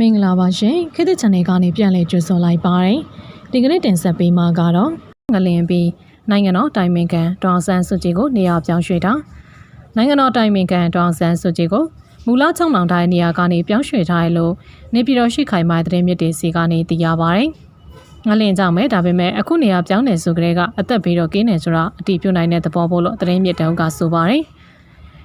မင်္ဂလာပါရှင်ခေတ်သစ် channel ကနေပြန်လည်ကြိုဆိုလိုက်ပါတယ်ဒီကနေ့တင်ဆက်ပေးမှာကတော့ငလင်ပြီးနိုင်ငံတော်တိုင်ပင်ခံဒေါအောင်ဆန်းစုကြည်ကိုနေရာပြောင်းရွှေ့တာနိုင်ငံတော်တိုင်ပင်ခံဒေါအောင်ဆန်းစုကြည်ကိုမူလချုံလောင်တိုင်းနေရာကနေပြောင်းရွှေ့ထားရလို့နေပြည်တော်ရှိခိုင်မိုင်သတင်းမြစ်တွေစီကနေသိရပါတယ်ငလင်ကြောင့်ပဲဒါပေမဲ့အခုနေရာပြောင်းနေဆိုကြတဲ့ကအသက်ပြီးတော့ကင်းနေဆိုတာအတီးပြုတ်နိုင်တဲ့သဘောပို့လို့သတင်းမြစ်တုံးကဆိုပါတယ်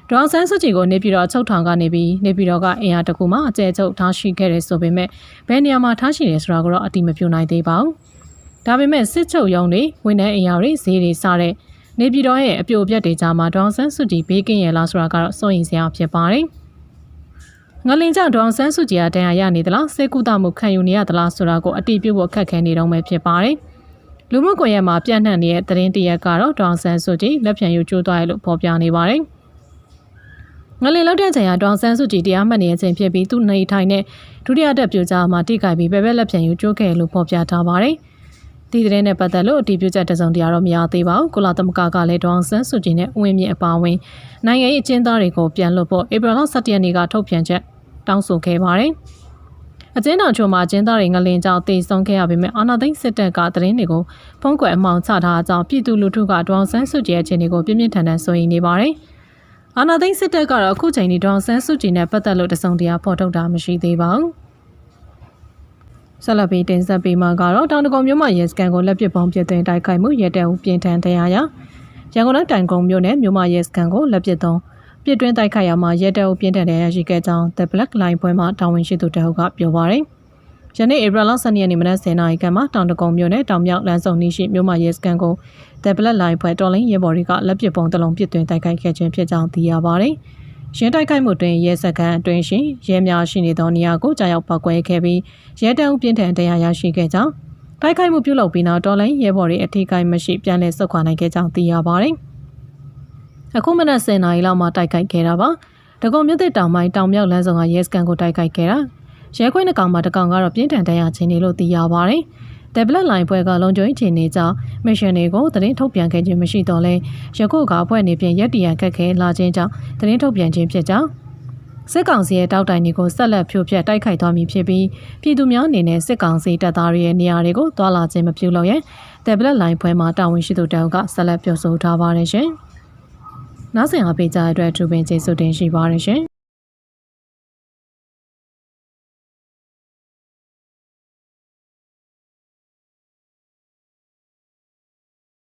ဒေါအောင်ဆန်းစုကြည်ကိုနေပြည်တော်အချုပ်ထောင်ကနေပြီးနေပြည်တော်ကအင်အားတကူမှအကျဲချုပ်ထားရှိခဲ့တယ်ဆိုပေမဲ့ဘယ်နေရာမှာထားရှိတယ်ဆိုတာကိုတော့အတိမပြုနိုင်သေးပါဘူး။ဒါပေမဲ့စစ်ချုပ်ရုံးတွေဝန်ထမ်းအင်အားတွေဈေးတွေစတဲ့နေပြည်တော်ရဲ့အပြိုပြက်တွေကြားမှာဒေါအောင်ဆန်းစုကြည်ဘေးကင်းရလားဆိုတာကတော့စိုးရင်စရာဖြစ်ပါတယ်။ငလင်ကြောင့်ဒေါအောင်ဆန်းစုကြည်ကတန်ရာရနေသလားစေကူတာမှုခံယူနေရသလားဆိုတာကိုအတိပြုဖို့ခက်ခဲနေတော့မှဖြစ်ပါတယ်။လူမှုကွန်ရက်မှာပြန့်နှံ့နေတဲ့သတင်းတရက်ကတော့ဒေါအောင်ဆန်းစုကြည်လက်ပြန်ယူကျိုးသွားရလို့ဖော်ပြနေပါတယ်။ ငလင်လောက်တဲ့ချိန်ကဒေါအောင်ဆန်းစုကြည်တရားမှတ်နေတဲ့အချိန်ဖြစ်ပြီးသူ့နေထိုင်တဲ့ဒုတိယတက်ပြိုကြားမှာတိကျပြီးပဲပဲလက်ပြန်ယူကျိုးခဲ့လို့ဖော်ပြထားပါတယ်။ဒီသတင်းနဲ့ပတ်သက်လို့အတီးပြုချက်တစုံတရာတော့မရသေးပါဘူး။ကုလသမဂ္ဂကလည်းဒေါအောင်ဆန်းစုကြည်နဲ့ဦးဝင်းမြင့်အပါအဝင်နိုင်ငံရေးအကျဉ်းသားတွေကိုပြန်လွှတ်ဖို့ဧပြီလ17ရက်နေ့ကထုတ်ပြန်ချက်တောင်းဆိုခဲ့ပါတယ်။အကျဉ်းတော်ချုံမှာအကျဉ်းသားတွေငလင်ကြောင့်တေဆုံးခဲ့ရပေမဲ့အာဏာသိမ်းစစ်တပ်ကသတင်းတွေကိုဖုံးကွယ်အမှောင်ချထားကြောင်းပြည်သူလူထုကဒေါအောင်ဆန်းစုကြည်ရဲ့အခြေအနေကိုပြင်းပြင်းထန်ထန်ဆိုရင်နေပါတယ်။ အာနာသိန်းစစ်တပ်ကတော့အခုချိန်ထိဒေါအောင်ဆန်းစုကြည်နဲ့ပတ်သက်လို့တစုံတရာဖော်ထုတ်တာမရှိသေးပါဘူး။ဆက်လက်ပြီးတင်ဆက်ပေးမှာကတော့တောင်တကုံမြို့မှာရဲစကန်ကိုလက်ပစ်ပေါင်းပြတဲ့တိုက်ခိုက်မှုရဲတပ်ဦးပြင်ထန်တရားရရန်ကုန်တိုင်းတိုင်ကုံမြို့နယ်မြို့မှာရဲစကန်ကိုလက်ပစ်သုံးပြစ်တွင်းတိုက်ခိုက်ရမှာရဲတပ်ဦးပြင်ထန်တရားရှိခဲ့ကြောင်း The Black Line ဘွဲမှာတာဝန်ရှိသူတအုပ်ကပြောပါရယ်။ ယနေ့ဧပြီလ12ရက်နေ့မနက်10:00နာရီခန့်မှာတောင်တကုံမြို့နယ်တောင်မြောက်လမ်းစုံနီးရှိမြို့မှာရဲစကန်ကို The Black Line ဖွဲ့တော်လိုင်းရဲဘော်တွေကလက်ပစ်ပုံးတစ်လုံးပစ်သွင်းတိုက်ခိုက်ခဲ့ခြင်းဖြစ်ကြောင်းသိရပါတယ်။ရင်းတိုက်ခိုက်မှုတွင်ရဲစခန်းအတွင်းရှင်ရဲများရှိနေသောနေရာကိုကြာရောက်ပောက်ကွဲခဲ့ပြီးရဲတအုပ်ပြင်းထန်တရားရရှိခဲ့ကြောင်းတိုက်ခိုက်မှုပြုလုပ်ပြီးနောက်တော်လိုင်းရဲဘော်တွေအထိကိမရှိပြန်လည်ဆုတ်ခွာနိုင်ခဲ့ကြောင်းသိရပါတယ်။အခုမနက်10:00နာရီလောက်မှာတိုက်ခိုက်ခဲ့တာပါ။တကုံမြို့သစ်တောင်ပိုင်းတောင်မြောက်လမ်းဆောင်ကရဲစခန်းကိုတိုက်ခိုက်ခဲ့တာ ရဲခွေးနှကောင်မှာတကောင်ကတော့ပြင်းထန်တရားချင်းနေလို့သိရပါတယ်။ The Black Line ဖွဲ့ကလုံခြုံရေးခြေနေကြောင်းမစ်ရှင်တွေကိုသတင်းထုတ်ပြန်ခဲ့ခြင်းမရှိတော့လဲရခုကအဖွဲ့အနေဖြင့်ရက်တရန်ခက်ခဲလာခြင်းကြောင့်သတင်းထုတ်ပြန်ခြင်းဖြစ်ကြောင်းစစ်ကောင်စီရဲ့တောက်တိုင်တွေကိုဆက်လက်ဖြိုဖျက်တိုက်ခိုက်သွားမည်ဖြစ်ပြီးပြည်သူများအနေနဲ့စစ်ကောင်စီတပ်သားတွေရဲ့နေရာတွေကိုတွာလာခြင်းမပြုလုပ်ရဲ The Black Line ဖွဲ့မှာတာဝန်ရှိသူတအုပ်ကဆက်လက်ပြောဆိုထားပါတယ်ရှင်။နောက်ဆက်အားပေးကြတဲ့အတွက်ထူပင်ကျေးဇူးတင်ရှိပါတယ်ရှင်။